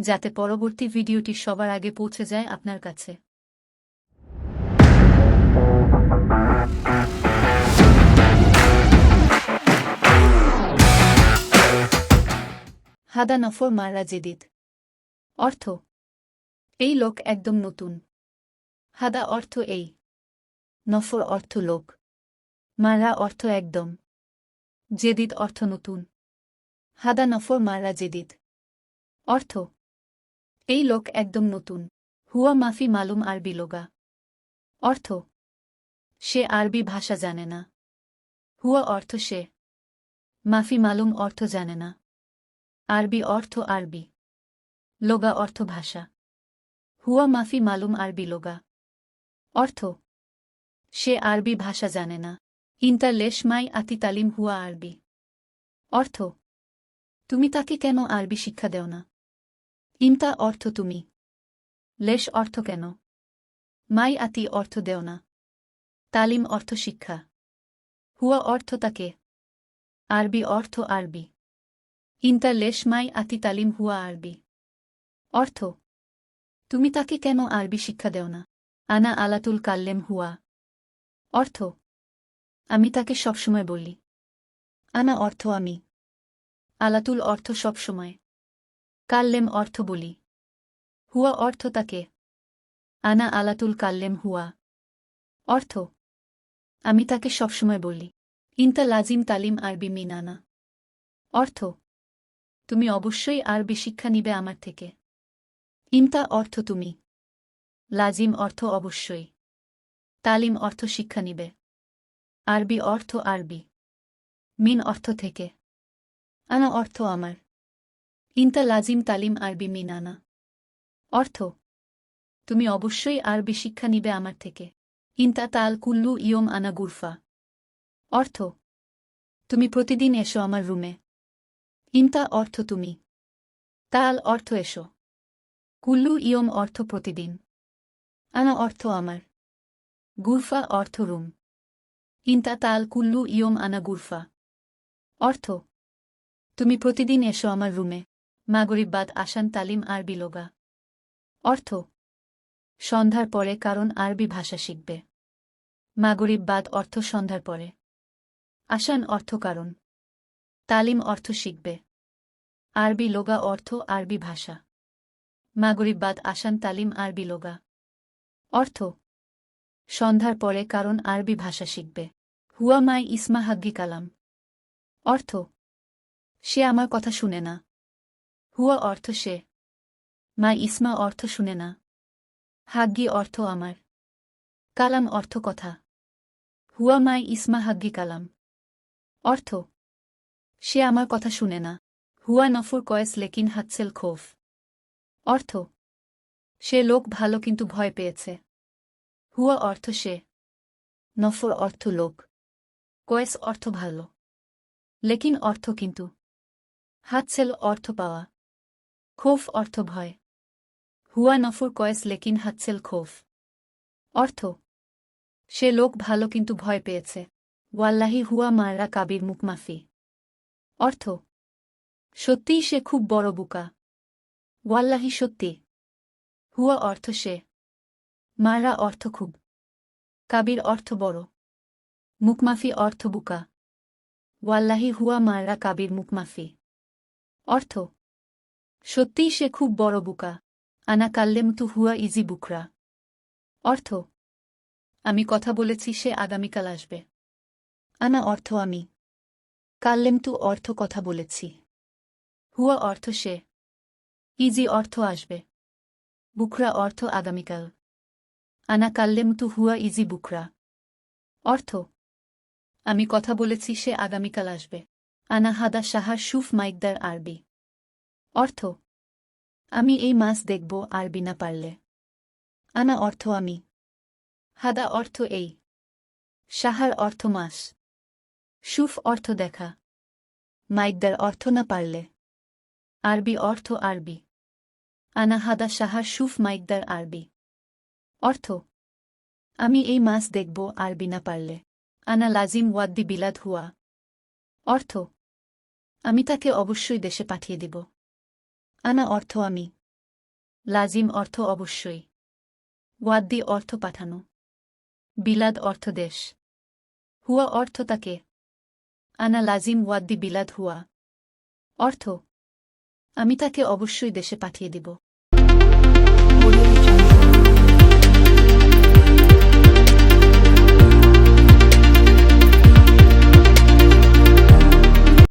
যাতে পরবর্তী ভিডিওটি সবার আগে পৌঁছে যায় আপনার কাছে। হাদা নফর মারা জেদিদ। অর্থ, এই লোক একদম নতুন। হাদা অর্থ এই। নফর অর্থ লোক। মারা অর্থ একদম। জেদিদ অর্থ নতুন। হাদা নফর মারা জেদিদ। অর্থ এই লোক একদম নতুন। হুয়া মাফি মালুম আরবি লোগা। অর্থ? সে আরবি ভাষা জানে না। হুয়া অর্থ সে। মাফি মালুম অর্থ জানে না। আরবি অর্থ আরবি। লোগা অর্থ ভাষা। হুয়া মাফি মালুম আরবি লোগা। অর্থ? সে আরবি ভাষা জানে না। ইন্তা লেশমাই আতি তালিম হুয়া আরবি। অর্থ? তুমি তাকে কেন আরবি শিক্ষা দেও না? ইন্তা অর্থ তুমি। লেশ অর্থ কেন? মাই আতি অর্থ দেও না। তালিম অর্থ শিক্ষা। হুয়া অর্থ তাকে। আরবি অর্থ আরবি। ইন্তা লেশ মাই আতি তালিম হুয়া আরবি। অর্থ, তুমি তাকে কেন আরবি শিক্ষা দেও না? আনা আলাতুল কাল্লেম হুয়া। অর্থ, আমি তাকে সবসময় বলি। আনা অর্থ আমি। আলাতুল অর্থ সবসময়। কাল্লেম অর্থ বলি। হুয়া অর্থ তাকে। আনা আলাতুল কাল্লেম হুয়া। অর্থ, আমি তাকে সবসময় বলি। ইন্তা লাজিম তালিম আরবি মিনানা। অর্থ, তুমি অবশ্যই আরবি শিক্ষা নিবে আমার থেকে। ইন্তা অর্থ তুমি। লাজিম অর্থ অবশ্যই। তালিম অর্থ শিক্ষা নিবে। আরবি অর্থ আরবি। মিন অর্থ থেকে। আনা অর্থ আমার। ইন্তা লাজিম তালিম আরবি মিনানা। অর্থ, তুমি অবশ্যই আরবি শিক্ষা নিবে আমার থেকে। ইন্তা তাল কুল্লু ইয়ম আনা গুরফা। অর্থ, তুমি প্রতিদিন এসো আমার রুমে। ইন্তা অর্থ তুমি। তাল অর্থ এসো। কুল্লু ইয়ম অর্থ প্রতিদিন। আনা অর্থ আমার। গুরফা অর্থ রুম। ইন্তা তাল কুল্লু ইয়ম আনা গুরফা। অর্থ, তুমি প্রতিদিন এসো আমার রুমে। মাগরিবাদ আসান তালিম আরবি লোগা। অর্থ, সন্ধ্যার পরে কারণ আরবি ভাষা শিখবে। মাগরিবাদ অর্থ সন্ধ্যার পরে। আসান অর্থ কারণ। তালিম অর্থ শিখবে। আরবি লোগা অর্থ আরবি ভাষা। মাগরিবাদ আসান তালিম আরবি লোগা। অর্থ, সন্ধ্যার পরে কারণ আরবি ভাষা শিখবে। হুয়া মাই ইসমা হাগ্গি কালাম। অর্থ, সে আমার কথা শুনে না। হুয়া অর্থ সে। মা ইসমা অর্থ শুনে না। হাগ্গি অর্থ আমার। কালাম অর্থ কথা। হুয়া মাই ইসমা হাগ্গি কালাম। অর্থ, সে আমার কথা শুনে না। হুয়া নফর কয়েস লেকিন হাতসেল খোফ। অর্থ, সে লোক ভালো কিন্তু ভয় পেয়েছে। হুয়া অর্থ সে। নফর অর্থ লোক। কয়েস অর্থ ভালো। লেকিন অর্থ কিন্তু। হাতসেল অর্থ পাওয়া। খোফ অর্থ ভয়। হুয়া নফর কয়েস লেকিন হাতসেল খোফ। অর্থ, সে লোক ভালো কিন্তু ভয় পেয়েছে। ওয়াল্লাহি হুয়া মাররা কাবির মুকমাফি অর্থ, সত্যিই সে খুব বড় বুকা। ওয়াল্লাহি সত্যি। হুয়া অর্থ সে। মাররা অর্থ খুব। কাবির অর্থ বড়। মুকমাফি অর্থ বুকা। ওয়াল্লাহি হুয়া মাররা কাবির মুকমাফি অর্থ সত্যিই সে খুব বড় বুকা। আনা কাল্লেমতু হুয়া ইজি বুকরা। অর্থ, আমি কথা বলেছি সে আগামীকাল আসবে। আনা অর্থ, আমি। কাল্লেমতু অর্থ কথা বলেছি। হুয়া অর্থ সে। ইজি অর্থ আসবে। বুকরা অর্থ আগামীকাল। আনা কাল্লেমতু হুয়া ইজি বুকরা। অর্থ, আমি কথা বলেছি সে আগামীকাল আসবে। আনা হাদা সাহার সুফ মাইকদার আরবি। অর্থ? আমি এই মাস দেখব আরবি না পারলে। আনা অর্থ আমি। হাদা অর্থ এই। সাহার অর্থ মাস সুফ অর্থ দেখা। মাইকদার অর্থ না পারলে। আরবি অর্থ আরবি। আনা হাদা সাহার সুফ মাইকদার আরবি। অর্থ? আমি এই মাস দেখব আরবি না পারলে। আনা লাজিম ওয়াদ্দি বিলাদ হুয়া। অর্থ? আমি তাকে অবশ্যই দেশে পাঠিয়ে দিব। আনা অর্থ আমি। লাজিম অর্থ অবশ্যই। ওয়াদ্দি অর্থ পাঠানো। বিলাদ অর্থ দেশ। হুয়া অর্থ তাকে। আনা লাজিম ওয়াদ্দি বিলাদ হুয়া। অর্থ, আমি তাকে অবশ্যই দেশে পাঠিয়ে দিব।